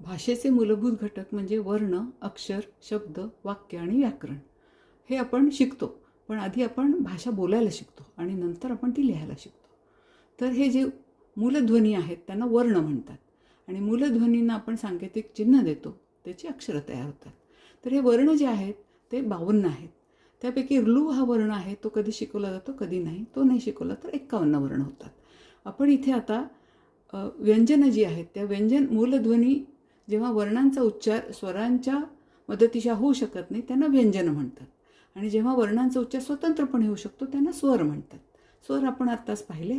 भाषेचे मूलभूत घटक म्हणजे वर्ण अक्षर शब्द वाक्य आणि व्याकरण. हे आपण शिकतो पण आधी आपण भाषा बोलायला शिकतो आणि नंतर आपण ती लिहायला शिकतो. तर हे जे मूलध्वनी आहेत त्यांना वर्ण म्हणतात. आणि मूलध्वनींना आपण सांकेतिक चिन्ह देतो त्याची अक्षरं तयार होतात. तर हे वर्ण जे आहेत ते बावन्न आहेत. त्यापैकी लू हा वर्ण आहे तो कधी शिकवला जातो कधी नाही. तो नाही शिकवला तर एक्कावन्न वर्ण होतात. आपण इथे आता व्यंजनं जी आहेत त्या व्यंजन मूलध्वनी जेव्हा वर्णांचा उच्चार स्वरांच्या मदतीशा होऊ शकत नाही त्यांना व्यंजनं म्हणतात. आणि जेव्हा वर्णांचा उच्चार स्वतंत्रपणे होऊ शकतो त्यांना स्वर म्हणतात. स्वर आपण आत्ताच पाहिले.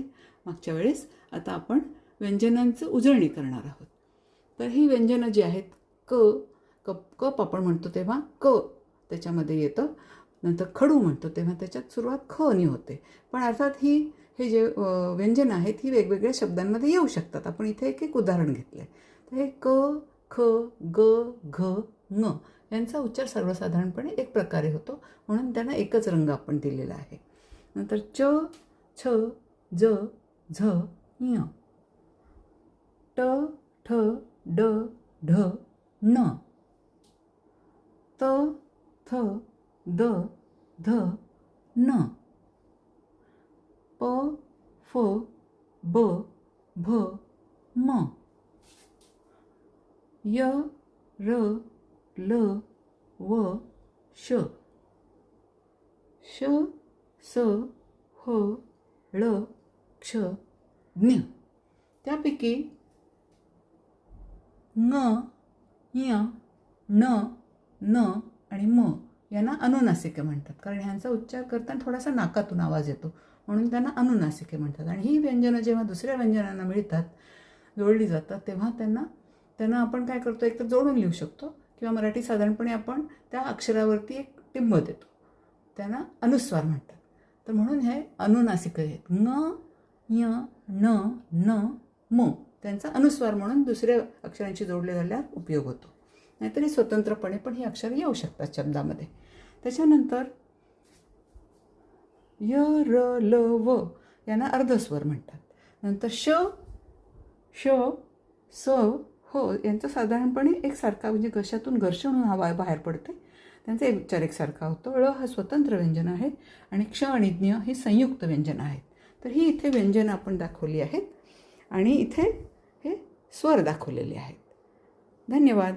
मागच्या वेळेस आता आपण व्यंजनांचं उजळणी करणार आहोत. तर ही व्यंजनं जी आहेत क कप कप आपण म्हणतो तेव्हा क त्याच्यामध्ये येतं. नंतर खडू म्हणतो तेव्हा त्याच्यात सुरुवात ख होते. पण अर्थात ही हे जे व्यंजनं व्यंजन आहेत ही वेगवेगळ्या शब्दांमध्ये येऊ शकतात. आपण इथे एक एक उदाहरण घेतलं आहे तर हे क ख ग घ ङ यांचा उच्चार सर्वसाधारणपणे एक प्रकारे होतो. म्हणून त्यांना एकच रंग आपण दिलेला आहे. नंतर च छ ज झ ञ. ट ठ ड ढ न. त थ द ध न. प फ ब भ म. य र ल व श. श स ह ळ क्ष ज्ञ. त्यापैकी ङ य न न आणि म यांना अनुनासिके म्हणतात. कारण ह्यांचा उच्चार करताना थोडासा नाकातून आवाज येतो. म्हणून त्यांना अनुनासिके म्हणतात. आणि ही व्यंजनं जेव्हा दुसऱ्या व्यंजनांना मिळतात जोडली जातात तेव्हा त्यांना त्यांना आपण काय करतो एक तर जोडून लिहू शकतो किंवा मराठी साधारणपणे आपण त्या अक्षरावरती एक टिंब देतो. त्यांना अनुस्वार म्हणतात. तर म्हणून हे अनुनासिक आहेत. न य न न म त्यांचा अनुस्वार म्हणून दुसऱ्या अक्षरांशी जोडले झाल्यावर उपयोग होतो. नाहीतर हे स्वतंत्रपणे पण ही अक्षरं येऊ शकतात शब्दामध्ये. त्याच्यानंतर य र ल व यांना अर्धस्वर म्हणतात. नंतर श श स हो यांचा साधारणपणे एकसारखा म्हणजे घशातून घर्षण होऊन हवा बाहेर पडते त्यांचा एक उच्चार एकसारखा होतो. ळ हा स्वतंत्र व्यंजन आहे आणि क्ष आणि ज्ञ हे संयुक्त व्यंजन आहेत. तर ही इथे व्यंजनं आपण दाखवली आहेत आणि इथे हे स्वर दाखवलेले आहेत. धन्यवाद.